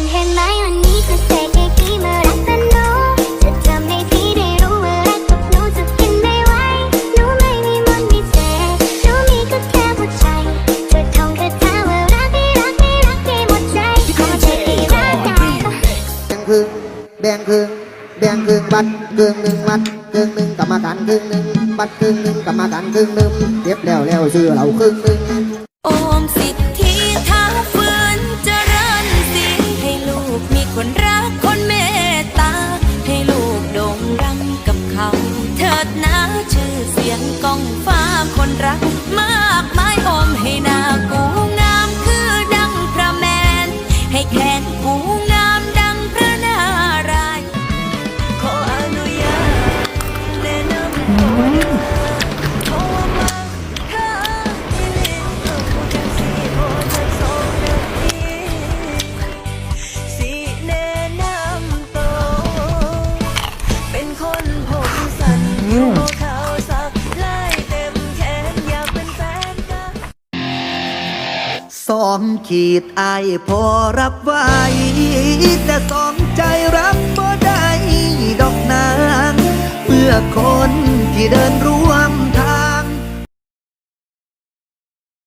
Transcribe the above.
นจะทำให้พี่ได้รู้ว่ารักกับหนูจะกินได้ไวหนูไม่มีมนต์มีเสกหนูมีก็แค่หัวใจเธอทองคาถาว่ารักให้รักให้รักให้หมดใจขอใจให้รันแบ่งคืนแบงค์พึงบัตรคืนหนึ่งบัตรคืนหนึ่งกรรมการคืนหนึ่งบัตรคืนหนึ่งกรรมการคืนหนึ่งเรียบแล้วแล้วเซื้อเราคืงหนึ่ง เสียงก้องฟ้าคนรักมากมายอมให้หนากูงามคือดังพระแมน ให้แขนกูงามดังพระนารายณ์ขออนุญาตแนะนำตัว สองขีดอายพอรับไว้ แต่สองใจรับบ่ได้ดอกนาง เมื่อคนที่เดินรู้